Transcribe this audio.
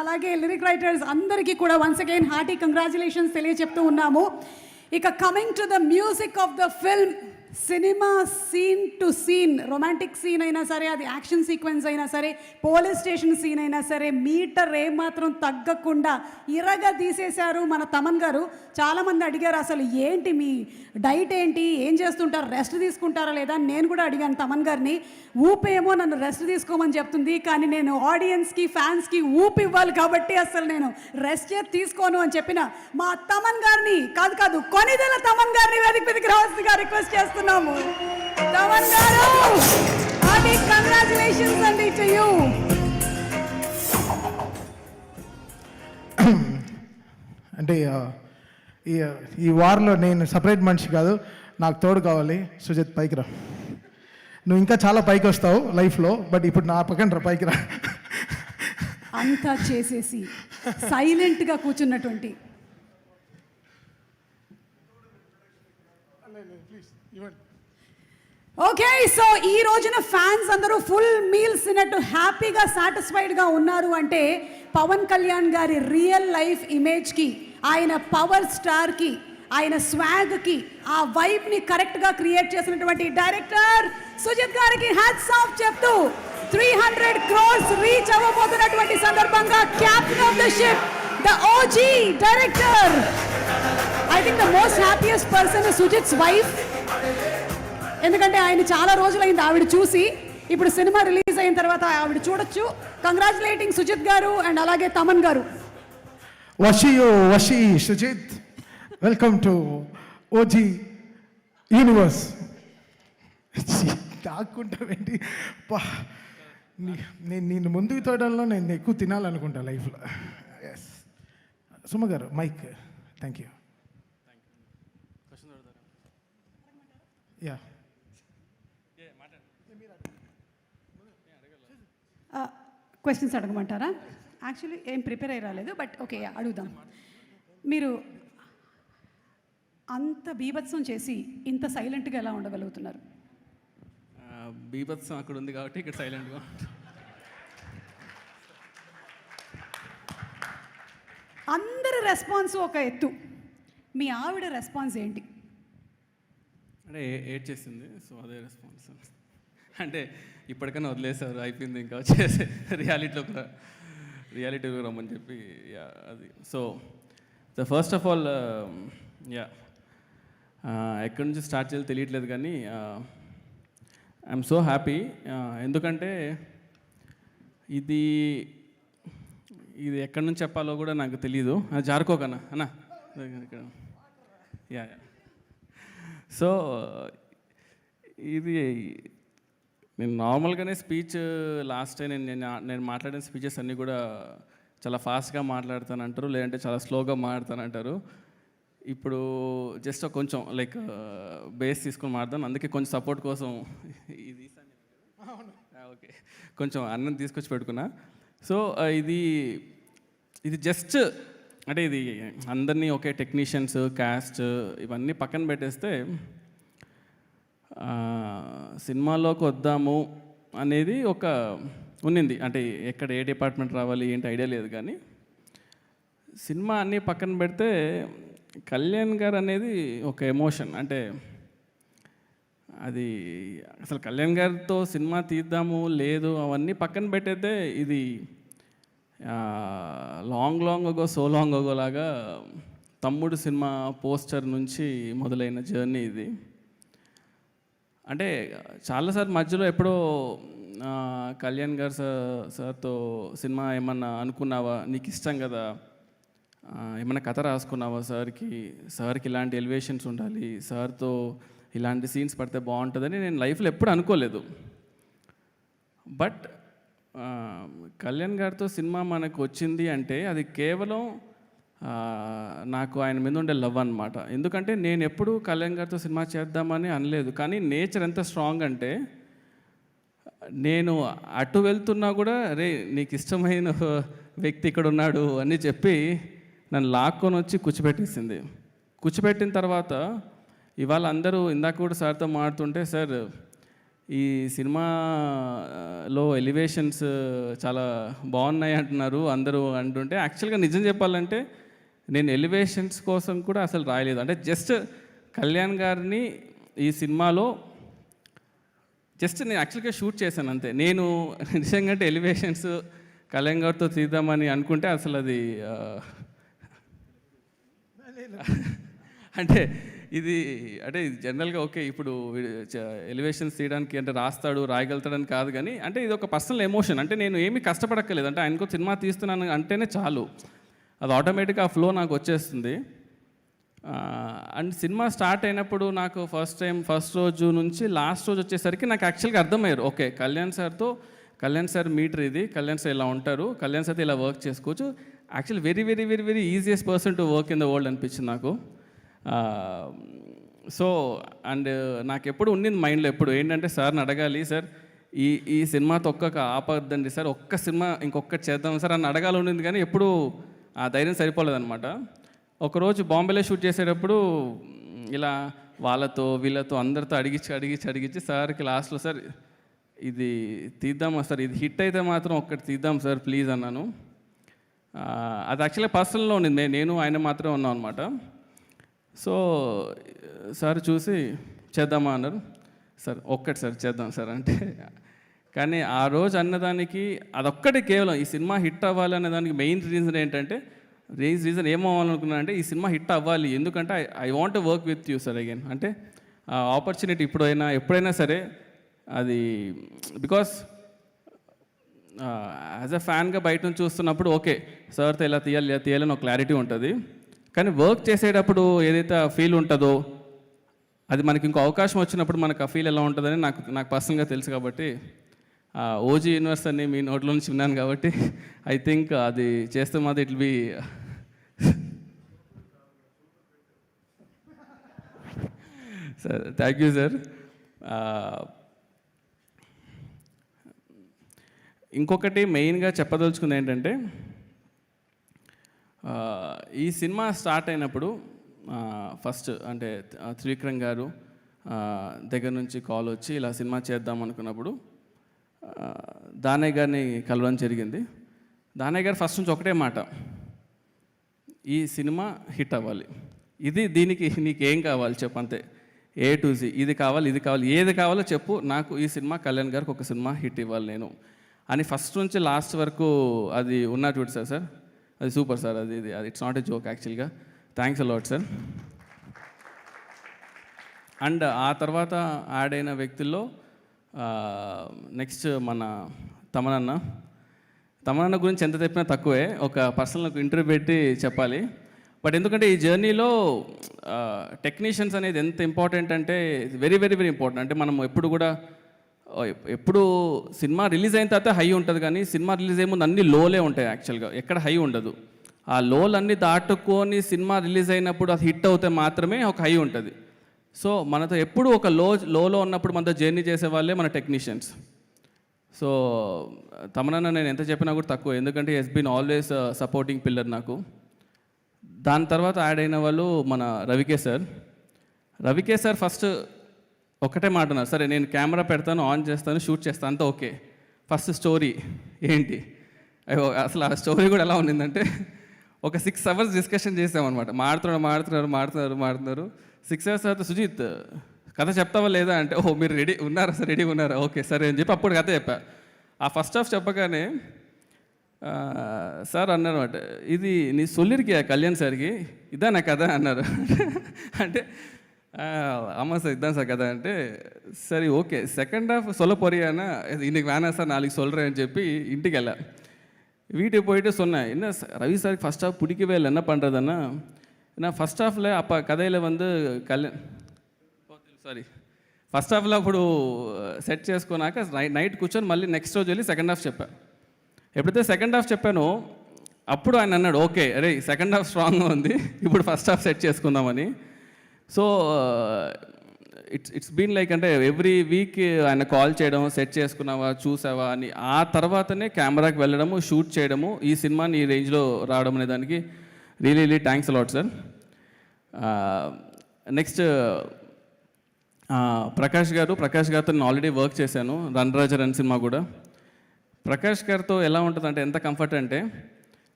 అలాగే lyric writers అందరికీ కూడా వన్స్ అగైన్ హార్టీ కంగ్రాచులేషన్స్ తెలియజెప్తూ ఉన్నాము. ఇక coming to the music of the film cinema scene to scene romantic scene అయినా సరే అది యాక్షన్ సీక్వెన్స్ అయినా సరే పోలీస్ స్టేషన్ సీన్ అయినా సరే మీటర్ ఏమాత్రం తగ్గకుండా ఇరగా తీసేశారు మన తమన్ గారు. చాలామంది అడిగారు అసలు ఏంటి మీ డైట్ ఏంటి? ఏం చేస్తుంటారు? రెస్ట్ తీసుకుంటారా లేదా? అని నేను కూడా అడిగాను తమన్ గారిని. ఊపేమో నన్ను రెస్ట్ తీసుకోమని చెప్తుంది కానీ నేను ఆడియన్స్కి ఫ్యాన్స్కి ఊపు ఇవ్వాలి కాబట్టి అసలు నేను రెస్ట్ తీసుకోను అని చెప్పిన మా తమన్ గారిని కాదు కాదు కొనిదెల తమన్ గారిని వేదిక మీదకి రావాల్సిందిగా రిక్వెస్ట్ చేస్తున్నాము తమన్ గారు అది కంగ్రాచులేషన్స్ అండి టు యూ అంటే ఈ ఈ వార్లో నేను సపరేట్ మనిషి కాదు నాకు తోడు కావాలి. సుజిత్ పైకి రా నువ్వు ఇంకా చాలా పైకి వస్తావు లైఫ్లో బట్ ఇప్పుడు నా పక్కన రా పైకి రా. అంతా చేసేసి సైలెంట్గా కూర్చున్నటువంటి. ఓకే సో ఈ రోజున ఫ్యాన్స్ అందరూ ఫుల్ మీల్స్ తిన్నట్టు హ్యాపీగా సాటిస్ఫైడ్గా ఉన్నారు అంటే పవన్ కళ్యాణ్ గారి రియల్ లైఫ్ ఇమేజ్కి ఆయన పవర్ స్టార్కి ఆయన స్వాగ్కి ఆ వైబ్ని కరెక్ట్గా క్రియేట్ చేసినటువంటి డైరెక్టర్ సుజిత్ గారికి హ్యాట్స్ ఆఫ్ చెప్తూ త్రీ హండ్రెడ్ క్రోర్స్ రీచ్ అవ్వబోతున్నటువంటి సందర్భంగా captain of the ship the OG director I think the most happiest person Sujith's wife ఎందుకంటే ఆయన చాలా రోజులైంది ఆవిడ చూసి. ఇప్పుడు సినిమా రిలీజ్ అయిన తర్వాత ఆవిడ చూడొచ్చు. కంగ్రాచులేటింగ్ సుజిత్ గారు అండ్ అలాగే తమన్ గారు. వషియో Vashi Sujith welcome to OG universe దాక్కుంటావేంటి నేను నేను ముందుకు తోడల్లో నేను ఎక్కువ తినాలనుకుంటా లైఫ్లో ఎస్ సుమ గారు mike thank you yeah questions అడగమంటారా? Actually ఏం ప్రిపేర్ అయ్యి రాలేదు బట్ ఓకే అడుగుదాం. మీరు అంత బీభత్సం చేసి ఇంత సైలెంట్గా ఎలా ఉండగలుగుతున్నారు? బీభత్సం అక్కడ ఉంది కాబట్టి ఇక్కడ సైలెంట్గా అందరి రెస్పాన్స్ ఒక ఎత్తు. మీ ఆవిడ రెస్పాన్స్ ఏంటి? అంటే ఏడ్ చేసింది సో అదే రెస్పాన్స్ అంటే ఇప్పటికైనా వదిలేశారు అయిపోయింది ఇంకా వచ్చేసి రియాలిటీలోకి రా రియాలిటీలోకి రమ్మని చెప్పి యా అది. So the first of all yeah ఎక్కడి నుంచి స్టార్ట్ చేయాలి తెలియట్లేదు కానీ ఐఎమ్ సో హ్యాపీ ఎందుకంటే ఇది ఇది ఎక్కడి నుంచి చెప్పాలో కూడా నాకు తెలియదు అది జారుకోకన్నా అన్నా? ఇక్కడ. Yeah yeah. సో ఇది నేను నార్మల్గానే స్పీచ్ లాస్ట్ టైం నేను నేను నేను మాట్లాడిన స్పీచెస్ అన్నీ కూడా చాలా ఫాస్ట్గా మాట్లాడతాను అంటారు లేదంటే చాలా స్లోగా మాట్లాడతాను అంటారు ఇప్పుడు జస్ట్ కొంచెం లైక్ బేస్ తీసుకొని మాట్లాడతాను అందుకే కొంచెం సపోర్ట్ కోసం ఇది ఓకే. కొంచెం అన్నం తీసుకొచ్చి పెట్టుకున్నా సో ఇది ఇది జస్ట్ అంటే ఇది అందరినీ ఒకే టెక్నీషియన్స్ క్యాస్ట్ ఇవన్నీ పక్కన పెట్టేస్తే సినిమాలోకి వద్దాము అనేది ఒక ఉన్నింది. అంటే ఎక్కడ ఏ డిపార్ట్మెంట్ రావాలి ఏంటి ఐడియా లేదు కానీ. సినిమా అన్నీ పక్కన పెడితే కళ్యాణ్ గారు అనేది ఒక ఎమోషన్. అంటే అది అసలు కళ్యాణ్ గారితో సినిమా తీద్దాము లేదు అవన్నీ పక్కన పెట్టేతే ఇది long long ago so long ago లాగా తమ్ముడు సినిమా పోస్టర్ నుంచి మొదలైన జర్నీ ఇది. అంటే చాలాసార్లు మధ్యలో ఎప్పుడో కళ్యాణ్ గారు సార్ సార్తో సినిమా ఏమన్నా అనుకున్నావా? నీకు ఇష్టం కదా. ఏమైనా ఏమన్నా కథ రాసుకున్నావా సార్కి? సార్కి ఇలాంటి ఎలివేషన్స్ ఉండాలి సార్తో ఇలాంటి సీన్స్ పడితే బాగుంటుందని నేను లైఫ్లో ఎప్పుడు అనుకోలేదు. బట్ కళ్యాణ్ గారితో సినిమా మనకు వచ్చింది అంటే అది కేవలం నాకు ఆయన మీద ఉండే లవ్ అనమాట ఎందుకంటే నేను ఎప్పుడు కళ్యాణ్ గారితో సినిమా చేద్దామని అనలేదు. కానీ నేచర్ ఎంత స్ట్రాంగ్ అంటే నేను అటు వెళ్తున్నా కూడా రే నీకు ఇష్టమైన వ్యక్తి ఇక్కడ ఉన్నాడు అని చెప్పి నన్ను లాక్కొని వచ్చి కూర్చోబెట్టేసింది. కూర్చోబెట్టిన తర్వాత ఇవాళ అందరూ ఇందాక కూడా సార్తో మాడుతుంటే సార్ ఈ సినిమాలో ఎలివేషన్స్ చాలా బాగున్నాయి అంటున్నారు అందరూ అంటుంటే యాక్చువల్గా నిజం చెప్పాలంటే నేను ఎలివేషన్స్ కోసం కూడా అసలు రాయలేదు. అంటే జస్ట్ కళ్యాణ్ గారిని ఈ సినిమాలో జస్ట్ నేను యాక్చువల్గా షూట్ చేశాను అంతే. నేను నిజంగా అంటే ఎలివేషన్స్ కళ్యాణ్ గారితో తీద్దామని అనుకుంటే అసలు అది అంటే ఇది అంటే ఇది జనరల్గా ఓకే ఇప్పుడు ఎలివేషన్స్ తీయడానికి అంటే రాస్తాడు రాయగలుగుతాడని కాదు కానీ అంటే ఇది ఒక పర్సనల్ ఎమోషన్ అంటే నేను ఏమీ కష్టపడక్కర్లేదు. అంటే ఆయనకు సినిమా తీస్తున్నాను అంటేనే చాలు. అది ఆటోమేటిక్గా ఆ ఫ్లో నాకు వచ్చేస్తుంది. అండ్ సినిమా స్టార్ట్ అయినప్పుడు నాకు ఫస్ట్ టైం ఫస్ట్ రోజు నుంచి లాస్ట్ రోజు వచ్చేసరికి నాకు యాక్చువల్గా అర్థమయ్యారు. ఓకే కళ్యాణ్ సార్తో కళ్యాణ్ సార్ మీటర్ ఇది కళ్యాణ్ సార్ ఇలా ఉంటారు కళ్యాణ్ సార్తో ఇలా వర్క్ చేసుకోవచ్చు. Actual very very very very easiest person to work in the world అనిపించింది నాకు. సో అండ్ నాకు ఎప్పుడు ఉండింది మైండ్లో ఎప్పుడు ఏంటంటే సార్ని అడగాలి సార్ ఈ ఈ సినిమా తొక్కక ఆపద్దండి సార్ ఒక్క సినిమా ఇంకొకటి చేద్దాం సార్ అని అడగాలి ఉండింది కానీ ఎప్పుడు ఆ ధైర్యం సరిపోలేదనమాట ఒకరోజు బాంబేలో షూట్ చేసేటప్పుడు ఇలా వాళ్ళతో వీళ్ళతో అందరితో అడిగించి అడిగించి అడిగించి సార్కి లాస్ట్లో సార్ ఇది తీద్దామా సార్ ఇది హిట్ అయితే మాత్రం ఒక్కటి తీద్దాం సార్ ప్లీజ్ అన్నాను. అది యాక్చువల్గా పర్సనల్లో ఉండింది. నేను ఆయన మాత్రమే ఉన్నాం అనమాట సో సార్ చూసి చేద్దామా? అన్నారు. సార్ ఒక్కటి సార్ చేద్దాం సార్. అంటే కానీ ఆ రోజు అన్నదానికి అదొక్కటి కేవలం ఈ సినిమా హిట్ అవ్వాలి అనే దానికి మెయిన్ రీజన్ ఏంటంటే రీజ్ రీజన్ ఏం అంటే ఈ సినిమా హిట్ అవ్వాలి. ఎందుకంటే I want work with you sir again. అంటే ఆ ఆపర్చునిటీ ఇప్పుడైనా ఎప్పుడైనా సరే అది బికాస్ యాజ్ అ ఫ్యాన్గా బయట నుంచి చూస్తున్నప్పుడు ఓకే సార్తో ఇలా తీయాలి ఇలా తీయాలని ఒక క్లారిటీ ఉంటుంది. కానీ వర్క్ చేసేటప్పుడు ఏదైతే ఆ ఫీల్ ఉంటుందో అది మనకి ఇంకో అవకాశం వచ్చినప్పుడు మనకు ఆ ఫీల్ ఎలా ఉంటుందని నాకు నాకు పర్సనల్గా తెలుసు కాబట్టి ఓజీ యూనివర్స్ అని మీ నోట్లో నుంచి విన్నాను కాబట్టి ఐ థింక్ అది చేస్తే మాది it be sir thank you sir. ఇంకొకటి మెయిన్గా చెప్పదలుచుకుంది ఏంటంటే ఈ సినిమా స్టార్ట్ అయినప్పుడు ఫస్ట్ అంటే త్రివిక్రమ్ గారు దగ్గర నుంచి కాల్ వచ్చి ఇలా సినిమా చేద్దాం అనుకున్నప్పుడు దానయ్య గారిని కలవడం జరిగింది. దానయ్య గారు ఫస్ట్ నుంచి ఒకటే మాట. ఈ సినిమా హిట్ అవ్వాలి. ఇది దీనికి నీకు ఏం కావాలి చెప్పు అంతే. ఏ టు జీ ఇది కావాలి ఇది కావాలి ఏది కావాలో చెప్పు. నాకు ఈ సినిమా కళ్యాణ్ గారికి ఒక సినిమా హిట్ ఇవ్వాలి నేను. అని ఫస్ట్ నుంచి లాస్ట్ వరకు అది ఉన్నా చూడు సార్ సార్. అది సూపర్ సార్ అది ఇది అది. ఇట్స్ నాట్ ఎ జోక్ యాక్చువల్గా thanks a lot sir and ఆ తర్వాత యాడ్ అయిన వ్యక్తుల్లో నెక్స్ట్ మన తమనన్న. తమనన్న గురించి ఎంత చెప్పినా తక్కువే. ఒక పర్సనల్ ఇంటర్వ్యూ పెట్టి చెప్పాలి. బట్ ఎందుకంటే ఈ జర్నీలో టెక్నీషియన్స్ అనేది ఎంత ఇంపార్టెంట్ అంటే వెరీ వెరీ వెరీ ఇంపార్టెంట్. అంటే మనం ఎప్పుడు కూడా ఎప్పుడు సినిమా రిలీజ్ అయిన తర్వాత హై ఉంటుంది కానీ సినిమా రిలీజ్ అయ్యే ముందు అన్ని లోలే ఉంటాయి యాక్చువల్గా. ఎక్కడ హై ఉండదు. ఆ లోలన్నీ దాటుకొని సినిమా రిలీజ్ అయినప్పుడు అది హిట్ అవుతే మాత్రమే ఒక హై ఉంటుంది. సో మనతో ఎప్పుడు ఒక లో లోలో ఉన్నప్పుడు మనతో జర్నీ చేసే వాళ్ళే మన టెక్నీషియన్స్. సో తమనన్న నేను ఎంత చెప్పినా కూడా తక్కువ. ఎందుకంటే has been always supporting pillar నాకు. దాని తర్వాత యాడ్ అయిన వాళ్ళు మన రవికే సార్ రవికే సార్ ఫస్ట్ ఒకటే మాట అన్నారు. సరే నేను కెమెరా పెడతాను ఆన్ చేస్తాను షూట్ చేస్తాను అంతా ఓకే. ఫస్ట్ స్టోరీ ఏంటి? అయ్యో, అసలు ఆ స్టోరీ కూడా ఎలా ఉండిందంటే ఒక సిక్స్ అవర్స్ డిస్కషన్ చేసామన్నమాట. మాడుతున్నారు మాడుతున్నారు మాడుతున్నారు మాడుతున్నారు. సిక్స్ అవర్స్ తర్వాత సుజిత్ కథ చెప్తావా లేదా అంటే ఓ మీరు రెడీ ఉన్నారా సార్ రెడీ ఉన్నారా ఓకే సరే అని చెప్పి అప్పుడు కథ చెప్పా ఆ ఫస్ట్ హాఫ్ చెప్పగానే ఆ, సార్ అన్నారు అనమాట ఇది నీ సొల్లిరికియా కళ్యాణ్ సార్కి ఇదా నా కథ అన్నారు అంటే "ఆ, ஆமாம் சார் இதான் சார் கதை అంటే சரி ஓகே செகண்ட் ஹாஃப் சொல்ல போறியானா இன்னைக்கு வேணாம் சார் நாளைக்கு சொல்கிறேன்னு చెప్పి ఇంటికి వెళ్ళా வீட்டுக்கு போயிட்டு சொன்னேன் என்ன sir, Ravi sir first half பிடிக்கவே இல்லை என்ன பண்ணுறதுன்னா நான் ఫస్ట్ హాఫ్లో அப்போ కథలో வந்து కళ్యాణ్ సారీ ఫస్ట్ హాఫ్లో అప్పుడు సెట్ చేసుకున్నాక నైట్ నైట్ కూర్చొని మళ్ళీ నెక్స్ట్ రోజు వెళ్ళి సెకండ్ హాఫ్ చెప్పా ఎప్పుడైతే సెకండ్ హాఫ్ చెప్పానో అప్పుడు ఆయన అన్నాడు ఓకే అరే సెకండ్ హాఫ్ స్ట్రాంగ్గా ఉంది ఇప్పుడు ఫస్ట్ హాఫ్ సెట్ చేసుకుందామని so it's it's been like అంటే ఎవ్రీ వీక్ ఆయన కాల్ చేయడం సెట్ చేసుకున్నావా చూసావా అని ఆ తర్వాతనే కెమెరాకి వెళ్ళడము షూట్ చేయడము ఈ సినిమాని ఈ రేంజ్లో రావడం అనే దానికి really really thanks a lot sir next Prakash గారు ప్రకాష్ గారితో నేను ఆల్రెడీ వర్క్ చేశాను రన్ రాజర్ అని సినిమా కూడా. ప్రకాష్ గారితో ఎలా ఉంటుంది అంటే ఎంత కంఫర్ట్ అంటే